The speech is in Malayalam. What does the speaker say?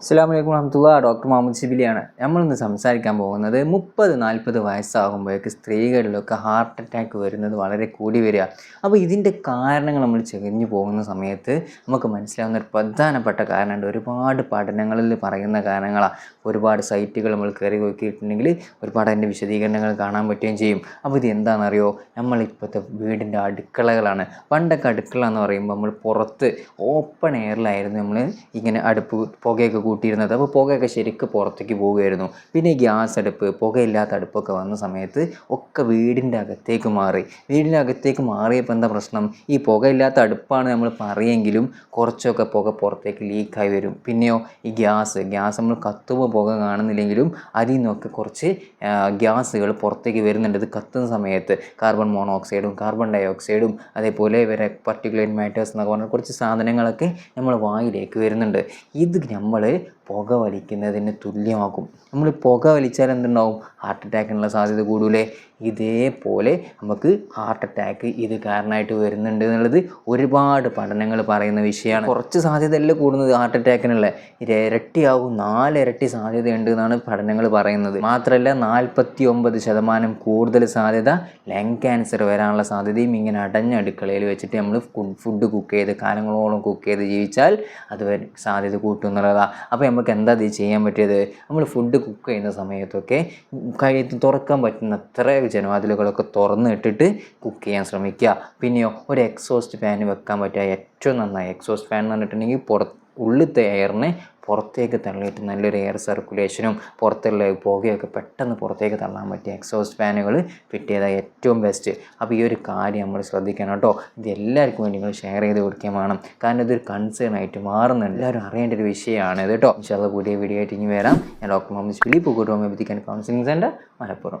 അസ്സാം വലൈക്കും വാഹമത്തുള്ള ഡോക്ടർ മുഹമ്മദ് ഷിബിലിയാണ് നമ്മളിന്ന് സംസാരിക്കാൻ പോകുന്നത് മുപ്പത് നാൽപ്പത് വയസ്സാകുമ്പോഴേക്ക് സ്ത്രീകളിലൊക്കെ ഹാർട്ട് അറ്റാക്ക് വരുന്നത് വളരെ കൂടി വരിക. അപ്പോൾ ഇതിന്റെ കാരണങ്ങൾ നമ്മൾ ചെകഞ്ഞു പോകുന്ന സമയത്ത് നമുക്ക് മനസ്സിലാവുന്ന ഒരു പ്രധാനപ്പെട്ട കാരണമുണ്ട്. ഒരുപാട് പഠനങ്ങളിൽ പറയുന്ന കാരണങ്ങളാണ്. ഒരുപാട് സൈറ്റുകൾ നമ്മൾ കയറി നോക്കിയിട്ടുണ്ടെങ്കിൽ ഒരുപാട് അതിന്റെ വിശദീകരണങ്ങൾ കാണാൻ പറ്റുകയും ചെയ്യും. അപ്പോൾ ഇത് എന്താണെന്നറിയോ? നമ്മളിപ്പോഴത്തെ വീടിന്റെ അടുക്കളകളാണ്. പണ്ടൊക്കെ അടുക്കള എന്ന് പറയുമ്പോൾ നമ്മൾ പുറത്ത് ഓപ്പൺ എയറിലായിരുന്നു നമ്മൾ ഇങ്ങനെ അടുപ്പ് പുകയൊക്കെ കൂട്ടിയിരുന്നത്. അപ്പോൾ പുകയൊക്കെ ശരിക്ക് പുറത്തേക്ക് പോവുകയായിരുന്നു. പിന്നെ ഗ്യാസ് അടുപ്പ് പുകയില്ലാത്ത അടുപ്പൊക്കെ വന്ന സമയത്ത് ഒക്കെ വീടിന്റെ അകത്തേക്ക് മാറി. വീടിന്റെ അകത്തേക്ക് മാറിയപ്പോൾ എന്താ പ്രശ്നം? ഈ പുകയില്ലാത്ത അടുപ്പാണ് നമ്മൾ പറയുമെങ്കിലും കുറച്ചൊക്കെ പുക പുറത്തേക്ക് ലീക്കായി വരും. പിന്നെയോ ഈ ഗ്യാസ് ഗ്യാസ് നമ്മൾ കത്തുമ്പോൾ പുക കാണുന്നില്ലെങ്കിലും അതിൽ നിന്നൊക്കെ കുറച്ച് ഗ്യാസുകൾ പുറത്തേക്ക് വരുന്നുണ്ട്. ഇത് കത്തുന്ന സമയത്ത് കാർബൺ മോണോക്സൈഡും കാർബൺ ഡൈ ഓക്സൈഡും അതേപോലെ ഇവരെ പർട്ടിക്കുലേറ്റ് മാറ്റേഴ്സ് എന്നൊക്കെ പറഞ്ഞ കുറച്ച് സാധനങ്ങളൊക്കെ നമ്മൾ വായിലേക്ക് വരുന്നുണ്ട്. ഇത് നമ്മൾ പുക വലിക്കുന്നതിന് തുല്യമാക്കും. നമ്മൾ പുക വലിച്ചാൽ എന്തുണ്ടാവും? ഹാർട്ട് അറ്റാക്കിനുള്ള സാധ്യത കൂടൂലേ ഇതേപോലെ നമുക്ക് ഹാർട്ട് അറ്റാക്ക് ഇത് കാരണമായിട്ട് വരുന്നുണ്ട് എന്നുള്ളത് ഒരുപാട് പഠനങ്ങൾ പറയുന്ന വിഷയമാണ്. കുറച്ച് സാധ്യതയല്ല കൂടുന്നത് ഹാർട്ട് അറ്റാക്കിനുള്ള ഇരട്ടിയാവും നാലിരട്ടി സാധ്യതയുണ്ട് എന്നാണ് പഠനങ്ങൾ പറയുന്നത്. മാത്രമല്ല നാൽപ്പത്തി ഒമ്പത് ശതമാനം കൂടുതൽ സാധ്യത ലങ് ക്യാൻസർ വരാനുള്ള സാധ്യതയും ഇങ്ങനെ അടഞ്ഞ അടുക്കളയിൽ വെച്ചിട്ട് നമ്മൾ ഫുഡ് കുക്ക് ചെയ്ത് കാലങ്ങളോളം കുക്ക് ചെയ്ത് ജീവിച്ചാൽ അത് സാധ്യത കൂട്ടും എന്നുള്ളതാണ് അപ്പോൾ നമുക്ക് എന്താ ഇത് ചെയ്യാൻ പറ്റിയത്? നമ്മൾ ഫുഡ് കുക്ക് ചെയ്യുന്ന സമയത്തൊക്കെ കൈ തുറക്കാൻ പറ്റുന്ന അത്ര ജനവാതിലുകളൊക്കെ തുറന്ന് ഇട്ടിട്ട് കുക്ക് ചെയ്യാൻ ശ്രമിക്കുക. പിന്നെയോ ഒരു എക്സോസ്റ്റ് ഫാൻ വെക്കാൻ പറ്റുക. ഏറ്റവും നന്നായി എക്സോസ്റ്റ് ഫാൻ എന്ന് പറഞ്ഞിട്ടുണ്ടെങ്കിൽ പുറത്ത് ഉള്ളിലത്തെ എയറിനെ പുറത്തേക്ക് തള്ളിയിട്ട് നല്ലൊരു എയർ സർക്കുലേഷനും പുറത്തുള്ള പുകയൊക്കെ പെട്ടെന്ന് പുറത്തേക്ക് തള്ളാൻ പറ്റിയ എക്സോസ്റ്റ് ഫാനുകൾ ഫിറ്റ് ചെയ്താൽ ഏറ്റവും ബെസ്റ്റ് അപ്പോൾ ഈ ഒരു കാര്യം നമ്മൾ ശ്രദ്ധിക്കണം കേട്ടോ. ഇത് എല്ലാവർക്കും വേണ്ടി നിങ്ങൾ ഷെയർ ചെയ്ത് കൊടുക്കുകയും വേണം. കാരണം ഇതൊരു കൺസേൺ ആയിട്ട് മാറുന്നുണ്ട് എല്ലാവരും അറിയേണ്ട ഒരു വിഷയമാണ് ഇത് കേട്ടോ. ഇൻഷാല്ല പുതിയ വീഡിയോ ആയിട്ട് ഇനി വരാം. ഞാൻ ഡോക്ടർ മുഹമ്മദ് ഫിലിപ്പ് കൂട്ടുമ്പോൾ കൗൺസിലിംഗ് സെന്റർ മലപ്പുറം.